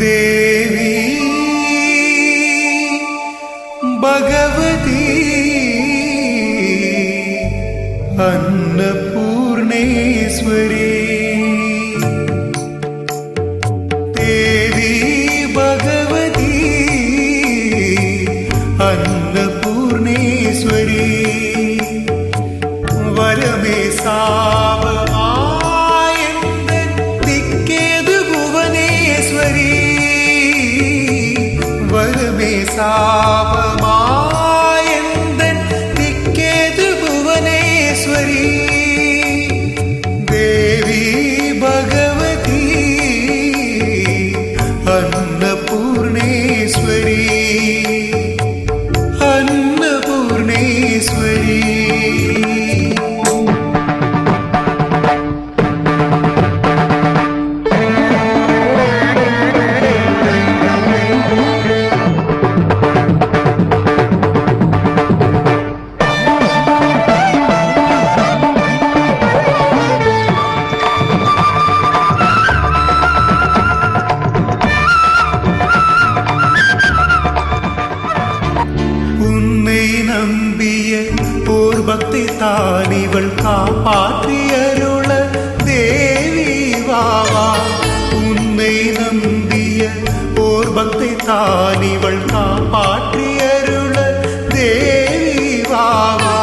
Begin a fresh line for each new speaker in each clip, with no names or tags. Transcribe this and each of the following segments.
தேவி பகவதி அன்னபூர்ணேஸ்வரி. தேவி பகவதி அன்ன ஈஸ்வரீ நம்பிய ஓர் பக்தி தான் இவள் காப்பாற்றியருள தேவி வாவா. உன்னை நம்பிய ஓர் பக்தி தான் இவள் காப்பாற்றியருள தேவி வாவா.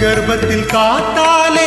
கர்ப்பத்தில் காத்தாலே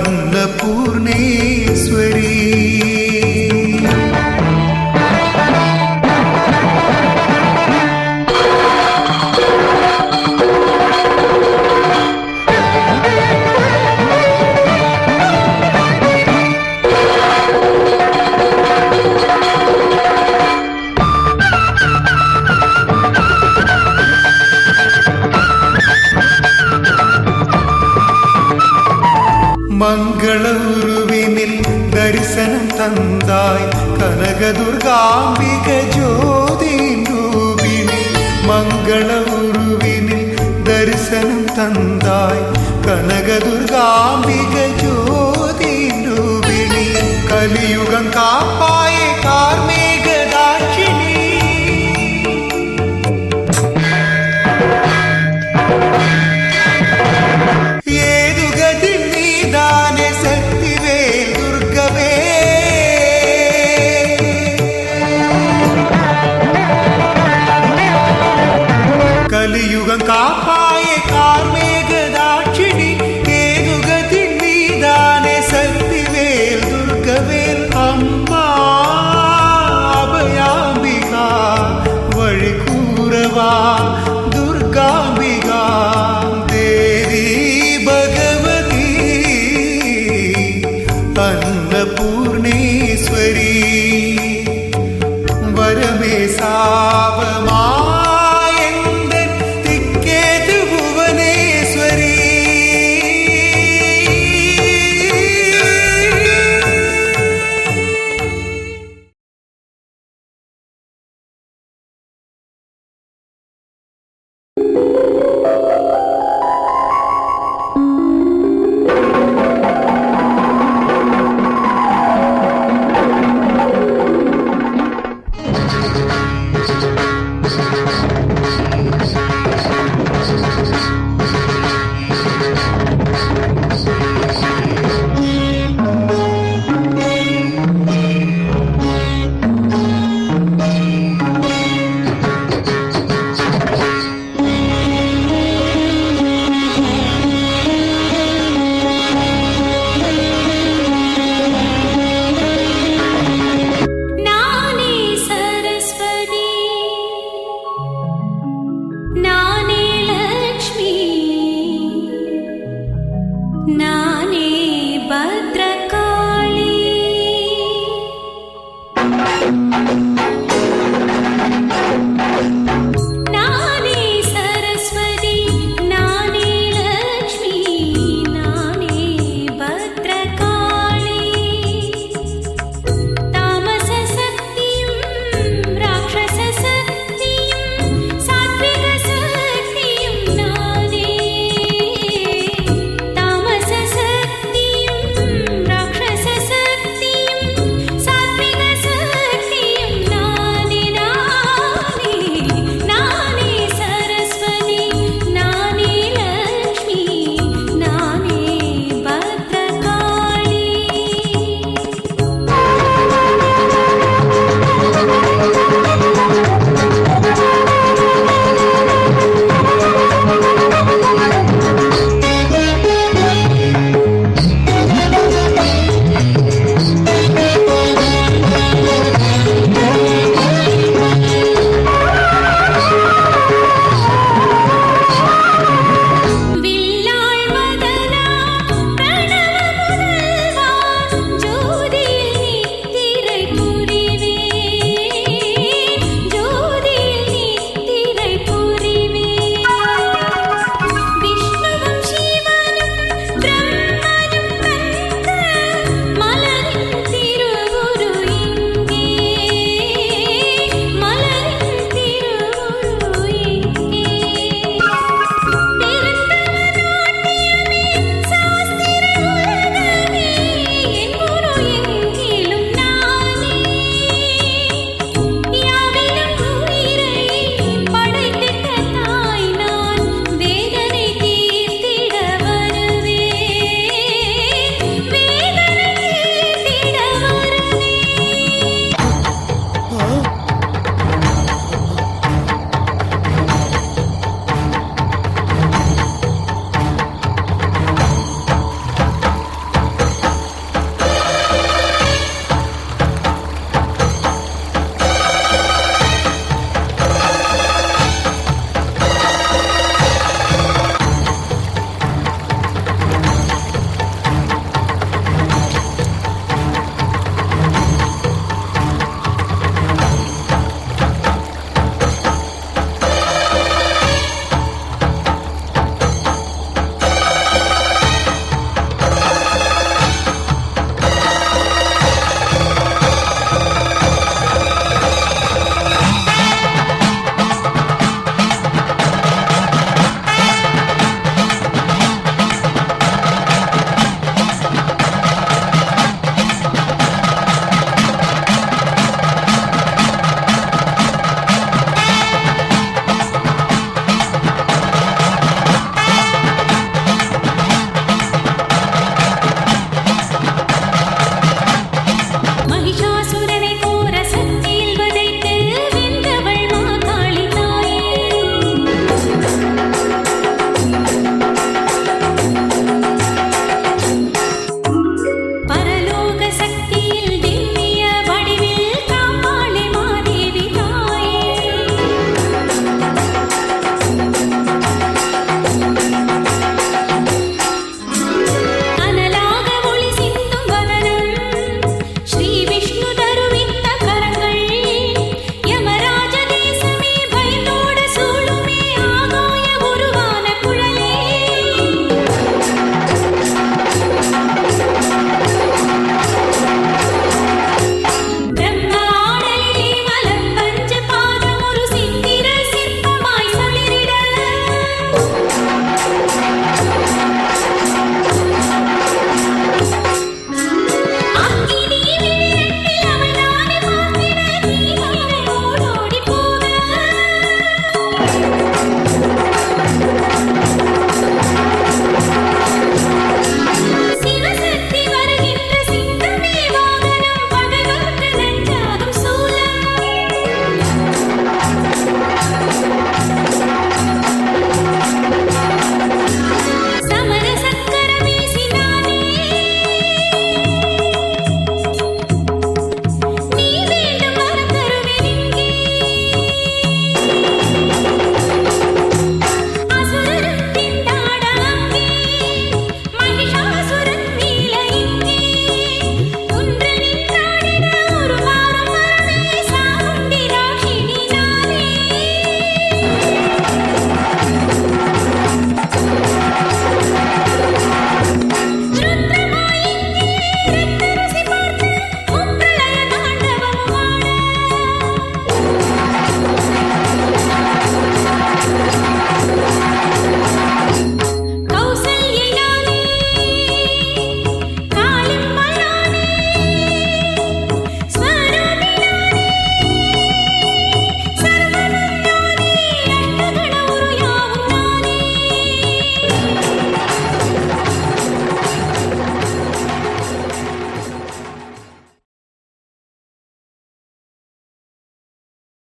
அன்னபூர்ணேஸ்வரி മംഗളഗുരുവിനിൽ ദർശനം തന്നായി കനകദുർഗാംബിക ജ്യോതി രൂപിണി മംഗളഗുരുവിനിൽ ദർശനം തന്നായി കനകദുർഗാംബിക ജ്യോതി രൂപിണി കലിയുഗം
കാപ്പ